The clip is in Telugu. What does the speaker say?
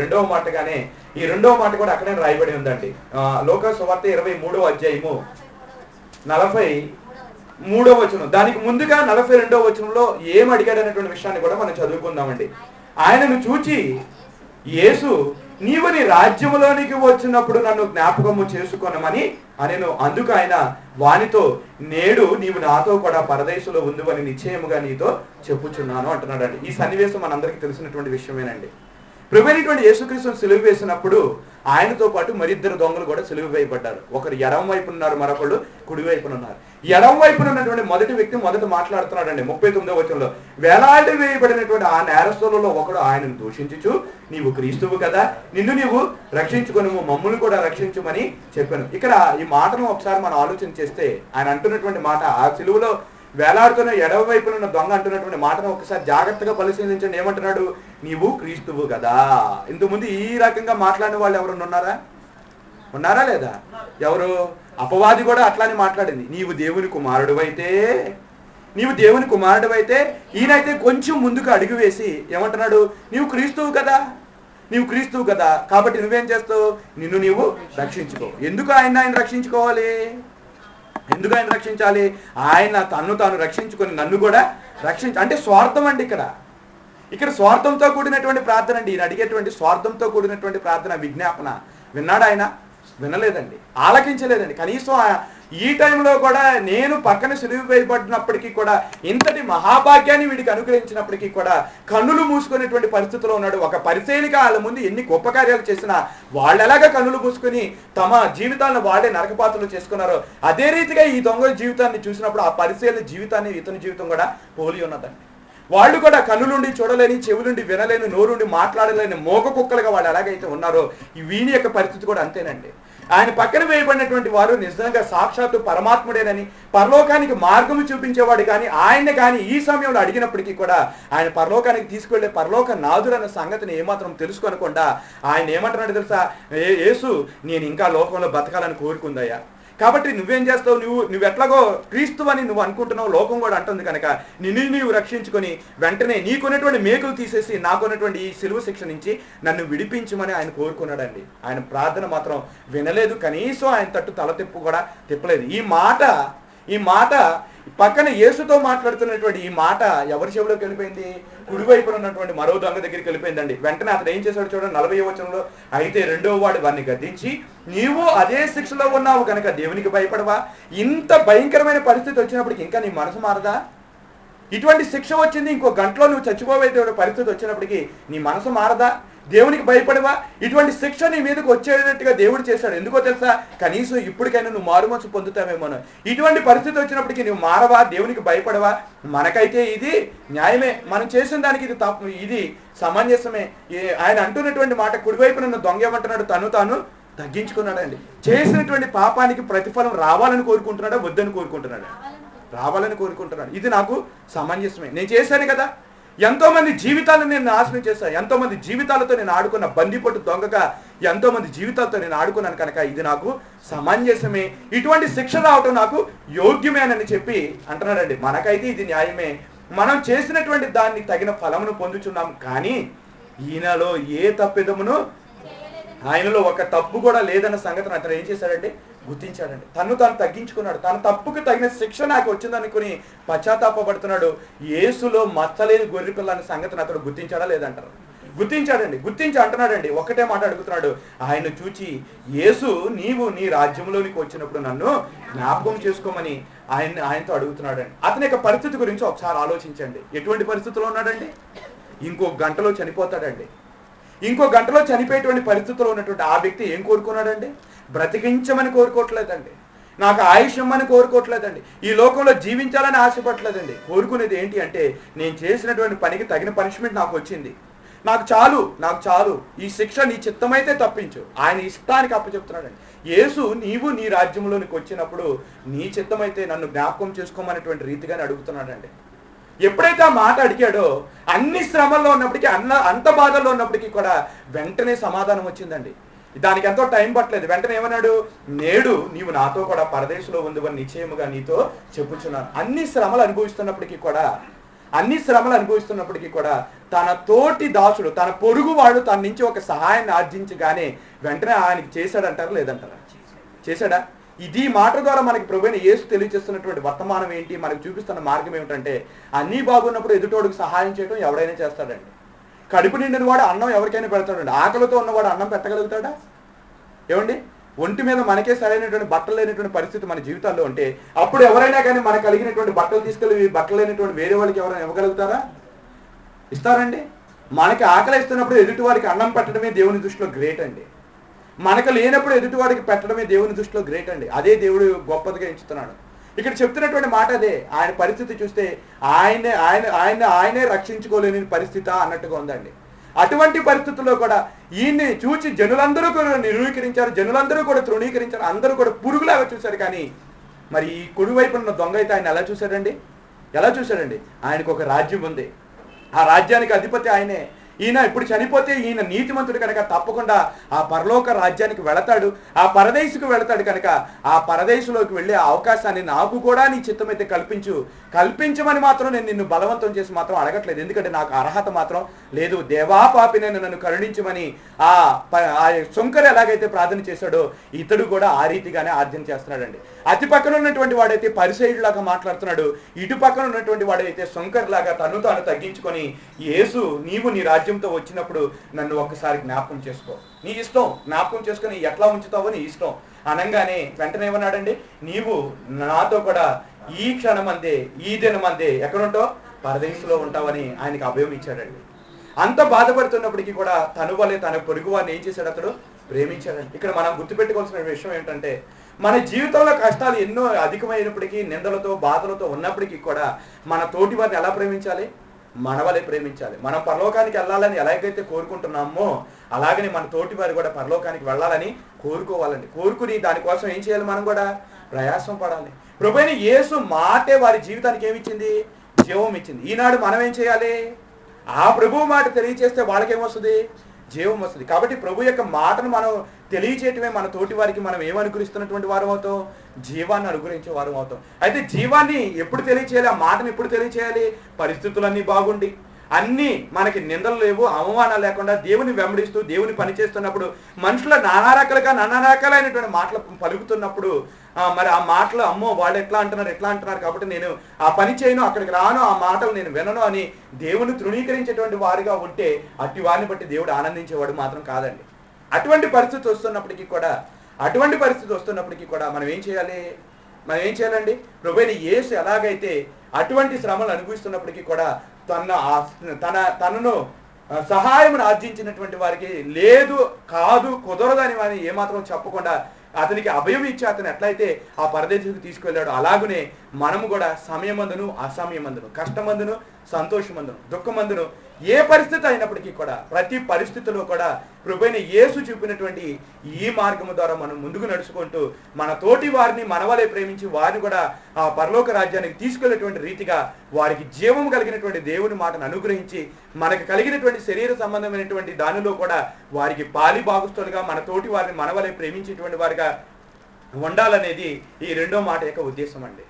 రెండవ మాటగానే ఈ రెండవ మాట కూడా అక్కడే రాయబడి ఉందండి. లోక సువార్త ఇరవై మూడవ అధ్యాయము నలభై మూడో వచనం. దానికి ముందుగా నలభై రెండవ వచనంలో ఏం అడిగాడు అనేటువంటి విషయాన్ని కూడా మనం చదువుకుందామండి. ఆయనను చూచి యేసు నీవు నీ రాజ్యంలోనికి వచ్చినప్పుడు నన్ను జ్ఞాపకము చేసుకొనమని అనేను. అందుకు ఆయన వానితో నేడు నీవు నాతో కూడా పరదేశంలో ఉందివని నిశ్చయముగా నీతో చెప్పుచున్నాను అంటున్నాడండి. ఈ సన్నివేశం మనందరికీ తెలిసినటువంటి విషయమేనండి. ప్రభుత్వ యేసుక్రీస్తుని సిలువ వేసినప్పుడు ఆయనతో పాటు మరిద్దరు దొంగలు కూడా సిలువ వేయబడ్డారు. ఒకరు ఎడమ వైపున ఉన్నారు మరొకళ్ళు కుడి వైపున ఉన్నారు. ఎడమ వైపున ఉన్నటువంటి మొదటి వ్యక్తి మొదట మాట్లాడుతున్నాడండి ముప్పై తొమ్మిదో వచనంలో. వేలాడి వేయబడినటువంటి ఆ నేరస్తులలో ఒకడు ఆయనను దూషించుచు నీవు క్రీస్తువు కదా నిన్ను నీవు రక్షించుకొని మమ్మల్ని కూడా రక్షించుమని చెప్పాను. ఇక్కడ ఈ మాటను ఒకసారి మనం ఆలోచన చేస్తే ఆయన అంటున్నటువంటి మాట ఆ సిలువలో వేలాడుతున్న ఎడవ వైపున ఉన్న దొంగ అంటున్నటువంటి మాటను ఒకసారి జాగ్రత్తగా పరిశీలించండి. ఏమంటున్నాడు? నీవు క్రీస్తువు కదా. ఇంతకుముందు ఈ రకంగా మాట్లాడిన వాళ్ళు ఎవరన్నా ఉన్నారా? ఉన్నారా లేదా? ఎవరు? అపవాది కూడా అట్లానే మాట్లాడింది. నీవు దేవుని కుమారుడు అయితే నీవు దేవుని కుమారుడు అయితే ఈయనైతే కొంచెం ముందుకు అడుగు వేసి ఏమంటున్నాడు? నీవు క్రీస్తువు కదా. నీవు క్రీస్తువు కదా. కాబట్టి నువ్వేం చేస్తావు? నిన్ను నీవు రక్షించుకో. ఎందుకు ఆయన ఆయన రక్షించుకోవాలి? ఎందుకు ఆయన రక్షించాలి? ఆయన తన్ను తాను రక్షించుకొని నన్ను కూడా రక్షించ అంటే స్వార్థం అండి ఇక్కడ. ఇక్కడ స్వార్థంతో కూడినటువంటి ప్రార్థన అండి. ఈయన అడిగేటువంటి స్వార్థంతో కూడినటువంటి ప్రార్థన విజ్ఞాపన. విన్నాడు ఆయన? వినలేదండి. ఆలకించలేదండి. కనీసం ఆ- ఈ టైంలో కూడా నేను పక్కన సులువు వేయబడినప్పటికీ కూడా ఇంతటి మహాభాగ్యాన్ని వీడికి అనుగ్రహించినప్పటికీ కూడా కన్నులు మూసుకునేటువంటి పరిస్థితిలో ఉన్నాడు. ఒక పరిశీలిక వాళ్ళ ముందు ఎన్ని గొప్ప కార్యాలు చేసినా వాళ్ళు ఎలాగ కన్నులు మూసుకొని తమ జీవితాలను వాళ్ళే నరకపాత్రలు చేసుకున్నారో అదే రీతిగా ఈ దొంగ జీవితాన్ని చూసినప్పుడు ఆ పరిశీలన జీవితాన్ని ఇతని జీవితం కూడా పోలి ఉన్నదండి. వాళ్ళు కూడా కన్నులుండి చూడలేని చెవులుండి వినలేని నోరుండి మాట్లాడలేని మోగ కుక్కలుగా వాళ్ళు ఎలాగైతే ఉన్నారో ఈ వీని యొక్క పరిస్థితి కూడా అంతేనండి. ఆయన పక్కన వేయబడినటువంటి వారు నిజంగా సాక్షాత్తు పరమాత్ముడేనని పరలోకానికి మార్గము చూపించేవాడు కానీ ఆయన్ని కానీ ఈ సమయంలో అడిగినప్పటికీ కూడా ఆయన పరలోకానికి తీసుకెళ్ళే పరలోక నాదుడు సంగతిని ఏమాత్రం తెలుసుకోనకుండా ఆయన ఏమంటున్నాడు తెలుసా? ఏసు యేసు నేను ఇంకా లోకంలో బతకాలని కోరుకుందయ్యా. కాబట్టి నువ్వేం చేస్తావు? నువ్వు నువ్వు ఎట్లాగో క్రీస్తు అని నువ్వు అనుకుంటున్నావు లోకం కూడా అంటుంది కనుక నిన్ను నీవు రక్షించుకొని వెంటనే నీకున్నటువంటి మేకులు తీసేసి నాకున్నటువంటి ఈ సిలువ శిక్ష నుంచి నన్ను విడిపించమని ఆయన కోరుకున్నాడండి. ఆయన ప్రార్థన మాత్రం వినలేదు. కనీసం ఆయన తట్టు తల తిప్పు కూడా తిప్పలేదు. ఈ మాట ఈ మాట పక్కన యేసుతో మాట్లాడుతున్నటువంటి ఈ మాట ఎవరి చెవిలోకి వెళ్ళిపోయింది? కుడివైపున ఉన్నటువంటి మరో దొంగ దగ్గరికి వెళ్ళిపోయిందండి. వెంటనే అతను ఏం చేశాడు చూడండి నలభై వచనంలో అయితే రెండో వాడు వారిని గద్దించి నీవు అదే శిక్షలో ఉన్నావు కనుక దేవునికి భయపడవా? ఇంత భయంకరమైన పరిస్థితి వచ్చినప్పటికి ఇంకా నీ మనసు మారదా? ఇటువంటి శిక్ష వచ్చింది ఇంకో గంటలో నువ్వు చచ్చిపోయేటువంటి పరిస్థితి వచ్చినప్పటికీ నీ మనసు మారదా? దేవునికి భయపడవా? ఇటువంటి శిక్ష నీ మీదకు వచ్చేటట్టుగా దేవుడు చేశాడు. ఎందుకో తెలుసా? కనీసం ఇప్పటికైనా నువ్వు మారుమనసు పొందుతావేమో ఇటువంటి పరిస్థితి వచ్చినప్పటికీ నువ్వు మారవా? దేవునికి భయపడవా? మనకైతే ఇది న్యాయమే. మనం చేసిన దానికి ఇది తప్పు. ఇది సమంజసమే. ఆయన అంటున్నటువంటి మాట కుడివైపున నన్ను దొంగ ఏమంటున్నాడు తను తాను తగ్గించుకున్నాడండి. చేసినటువంటి పాపానికి ప్రతిఫలం రావాలని కోరుకుంటున్నాడా? వద్దని కోరుకుంటున్నాడా? రావాలని కోరుకుంటున్నాను. ఇది నాకు సమంజసమే నేను చేశాను కదా. ఎంతోమంది జీవితాలను నేను నాశనం చేశాను ఎంతోమంది జీవితాలతో నేను ఆడుకున్న బందిపట్టు దొంగగా ఎంతోమంది జీవితాలతో నేను ఆడుకున్నాను కనుక ఇది నాకు సమంజసమే ఇటువంటి శిక్ష రావటం నాకు యోగ్యమేనని చెప్పి అంటున్నాడండి. మనకైతే ఇది న్యాయమే. మనం చేసినటువంటి దాన్ని తగిన ఫలమును పొందుచున్నాం. కానీ ఈయనలో ఏ తప్పిదమును ఆయనలో ఒక తప్పు కూడా లేదన్న సంగతిని అతను ఏం చేశాడండి గుర్తించాడండి. తను తాను తగ్గించుకున్నాడు. తన తప్పుకు తగిన శిక్ష నాకు వచ్చిందనుకుని పశ్చాత్తాపడుతున్నాడు ఏసులో మచ్చలేని గొర్రెపిల్ల అనే సంగతిని అతడు గుర్తించాడా లేదంటారు. గుర్తించాడండి. గుర్తించి అంటున్నాడండి. ఒకటే మాట అడుగుతున్నాడు. ఆయన చూచి యేసు నీవు నీ రాజ్యంలోనికి వచ్చినప్పుడు నన్ను జ్ఞాపకం చేసుకోమని ఆయన ఆయనతో అడుగుతున్నాడండి. అతని యొక్క పరిస్థితి గురించి ఒకసారి ఆలోచించండి. ఎటువంటి పరిస్థితిలో ఉన్నాడండి? ఇంకో గంటలో చనిపోతాడండి. ఇంకో గంటలో చనిపోయేటువంటి పరిస్థితిలో ఉన్నటువంటి ఆ వ్యక్తి ఏం కోరుకున్నాడండి? బ్రతికించమని కోరుకోవట్లేదండి. నాకు ఆయుష్ ఇమ్మని కోరుకోవట్లేదండి. ఈ లోకంలో జీవించాలని ఆశపడలేదండి కోరుకునేది ఏంటి అంటే నేను చేసినటువంటి పనికి తగిన పనిష్మెంట్ నాకు వచ్చింది. నాకు చాలు నాకు చాలు. ఈ శిక్ష నీ చిత్తమైతే తప్పించు. ఆయన ఇష్టానికి అప్పచెప్తున్నాడండి. యేసు నీవు నీ రాజ్యంలోనికి వచ్చినప్పుడు నీ చిత్తమైతే నన్ను జ్ఞాపకం చేసుకోమనేటువంటి రీతిగానే అడుగుతున్నాడండి. ఎప్పుడైతే ఆ మాట అడిగాడో అన్ని శ్రమల్లో ఉన్నప్పటికీ అన్న అంత బాధల్లో ఉన్నప్పటికీ కూడా వెంటనే సమాధానం వచ్చిందండి. దానికి ఎంతో టైం పట్టలేదు. వెంటనే ఏమన్నాడు? నేడు నీవు నాతో కూడా పరదేశంలో ఉందివని నిశ్చయముగా నీతో చెప్పుచున్నాను. అన్ని శ్రమలు అనుభవిస్తున్నప్పటికీ కూడా అన్ని శ్రమలు అనుభవిస్తున్నప్పటికీ కూడా తన తోటి దాసుడు తన పొరుగు వాడు తన నుంచి ఒక సహాయాన్ని ఆర్జించగానే వెంటనే ఆయనకి చేశాడంటారా లేదంటారా? చేశాడా? ఇది మాట ద్వారా మనకి ప్రభుత్వ యేసు తెలియజేస్తున్నటువంటి వర్తమానం ఏంటి? మనకు చూపిస్తున్న మార్గం ఏమిటంటే అన్నీ బాగున్నప్పుడు ఎదుటోడికి సహాయం చేయడం ఎవడైనా చేస్తాడండి. కడుపు నిండిన వాడు అన్నం ఎవరికైనా పెడతాడండి. ఆకలితో ఉన్నవాడు అన్నం పెట్టగలుగుతాడా? ఏమండి? ఒంటి మీద మనకే సరైనటువంటి బట్టలు లేనటువంటి పరిస్థితి మన జీవితాల్లో ఉంటే అప్పుడు ఎవరైనా కానీ మనకు కలిగినటువంటి బట్టలు తీసుకెళ్ళి బట్టలు లేనటువంటి వేరే వాళ్ళకి ఎవరైనా ఇవ్వగలుగుతారా? ఇస్తారండి? మనకి ఆకలి ఇస్తున్నప్పుడు ఎదుటి వారికి అన్నం పెట్టడమే దేవుని దృష్టిలో గ్రేట్ అండి. మనకు లేనప్పుడు ఎదుటివాడికి పెట్టడమే దేవుని దృష్టిలో గ్రేట్ అండి. అదే దేవుడు గొప్పదిగా ఎంచుతున్నాడు. ఇక్కడ చెప్తున్నటువంటి మాట అదే. ఆయన పరిస్థితి చూస్తే ఆయనే ఆయన ఆయన ఆయనే రక్షించుకోలేని పరిస్థితి అన్నట్టుగా ఉందండి. అటువంటి పరిస్థితుల్లో కూడా ఈయన్ని చూచి జనులందరూ కూడా నిరూకరించారు జనులందరూ కూడా తృణీకరించారు అందరూ కూడా పురుగులాగా చూశారు కానీ మరి ఈ కుడివైపు ఉన్న దొంగ అయితే ఆయన ఎలా చూశాడండి? ఎలా చూశాడండి? ఆయనకు ఒక రాజ్యం ఉంది. ఆ రాజ్యానికి అధిపతి ఆయనే. ఈయన ఇప్పుడు చనిపోతే ఈయన నీతిమంతుడు కనుక తప్పకుండా ఆ పరలోక రాజ్యానికి వెళతాడు ఆ పరదేశుకు వెళతాడు కనుక ఆ పరదేశంలోకి వెళ్ళే అవకాశాన్ని నాకు కూడా నీ చిత్తమైతే కల్పించు. కల్పించమని మాత్రం నేను నిన్ను బలవంతం చేసి మాత్రం అడగట్లేదు. ఎందుకంటే నాకు అర్హత మాత్రం లేదు. దేవా పాపి నేను నన్ను కరుణించమని ఆ ప- ఆ శంకర్ ఎలాగైతే ప్రార్థన చేశాడో ఇతడు కూడా ఆ రీతిగానే ఆర్జన చేస్తున్నాడండి. అతి పక్కన ఉన్నటువంటి వాడైతే పరిసైడ్ లాగా మాట్లాడుతున్నాడు. ఇటు పక్కన ఉన్నటువంటి వాడైతే శంకర్ లాగా తను తాను తగ్గించుకొని యేసు నీవు నీ రాజ్యంతో వచ్చినప్పుడు నన్ను ఒక్కసారి జ్ఞాపకం చేసుకో. నీ ఇష్టం జ్ఞాపకం చేసుకొని ఎట్లా ఉంచుతావో నీ ఇష్టం. అనగానే వెంటనే ఏమన్నాడండి? నీవు నాతో కూడా ఈ క్షణమందే ఈ దినమందే ఎక్కడుంటావు? పరదేశంలో ఉంటావని ఆయనకు అభయం ఇచ్చాడండి. అంత బాధపడుతున్నప్పటికీ కూడా తను వల్లే తన పొరుగు వారిని ఏం చేశాడు అతడు? ప్రేమించాడండి. ఇక్కడ మనం గుర్తుపెట్టుకోవాల్సిన విషయం ఏంటంటే మన జీవితంలో కష్టాలు ఎన్నో అధికమైనప్పటికీ నిందలతో బాధలతో ఉన్నప్పటికీ కూడా మన తోటి వారిని ఎలా ప్రేమించాలి? మన వాళ్ళే ప్రేమించాలి. మనం పరలోకానికి వెళ్ళాలని ఎలాగైతే కోరుకుంటున్నామో అలాగనే మన తోటి వారు కూడా పరలోకానికి వెళ్ళాలని కోరుకోవాలండి. కోరుకుని దానికోసం ఏం చేయాలి మనం కూడా? ప్రయాసం పడాలి. ప్రభుైన యేసు మాటే వారి జీవితానికి ఏమిచ్చింది జీవం ఇచ్చింది. ఈనాడు మనం ఏం చేయాలి? ఆ ప్రభువు మాట తెలియచేస్తే వాళ్ళకేమొస్తుంది జీవం వస్తుంది. కాబట్టి ప్రభు యొక్క మాటను మనం తెలియచేయటమే మన తోటి వారికి మనం ఏమనుగ్రహిస్తున్నటువంటి వారం అవుతాం? జీవాన్ని అనుగ్రహించే వారం అవుతాం. అయితే జీవాన్ని ఎప్పుడు తెలియచేయాలి? ఆ మాటను ఎప్పుడు తెలియచేయాలి? పరిస్థితులన్నీ బాగుండి. అన్ని మనకి నిందలు లేవు అవమానాలు లేకుండా దేవుని వెంబడిస్తూ దేవుని పని చేస్తున్నప్పుడు మనుషుల నానా రకాలుగా నానా రకాలైనటువంటి మాటలు పలుకుతున్నప్పుడు మరి ఆ మాటలు అమ్మో వాళ్ళు ఎట్లా అంటున్నారు ఎట్లా అంటున్నారు కాబట్టి నేను ఆ పని చేయను అక్కడికి రాను ఆ మాటలు నేను వినను అని దేవుని తృణీకరించేటువంటి వారిగా ఉంటే అట్టి వారిని బట్టి దేవుడు ఆనందించేవాడు మాత్రం కాదండి. అటువంటి పరిస్థితి వస్తున్నప్పటికీ కూడా అటువంటి పరిస్థితి వస్తున్నప్పటికీ కూడా మనం ఏం చేయాలి? మనం ఏం చేయాలండి? ప్రభుని యేసు ఎలాగైతే అటువంటి శ్రమలు అనుభవిస్తున్నప్పటికీ కూడా తన తన తనను సహాయమును ఆర్జించినటువంటి వారికి లేదు కాదు కుదరదని వారిని ఏమాత్రం చెప్పకుండా అతనికి అభయం ఇచ్చి అతను ఎట్లయితే ఆ పరదేశకు తీసుకెళ్ళాడు అలాగనే మనము కూడా సమయమందును అసమయమందును కష్టమందును సంతోషమందును దుఃఖమందును ఏ పరిస్థితి అయినప్పటికీ కూడా ప్రతి పరిస్థితిలో కూడా ప్రభుైన యేసు చూపినటువంటి ఈ మార్గము ద్వారా మనం ముందుకు నడుచుకుంటూ మన తోటి వారిని మనవలే ప్రేమించి వారిని కూడా ఆ పరలోక రాజ్యానికి తీసుకెళ్ళేటువంటి రీతిగా వారికి జీవం కలిగినటువంటి దేవుని మాటను అనుగ్రహించి మనకు కలిగినటువంటి శరీర సంబంధమైనటువంటి దానిలో కూడా వారికి పాలి భాగస్తులుగా మన తోటి వారిని మనవలే ప్రేమించేటువంటి వారిగా ఉండాలనేది ఈ రెండో మాట యొక్క ఉద్దేశం అండి.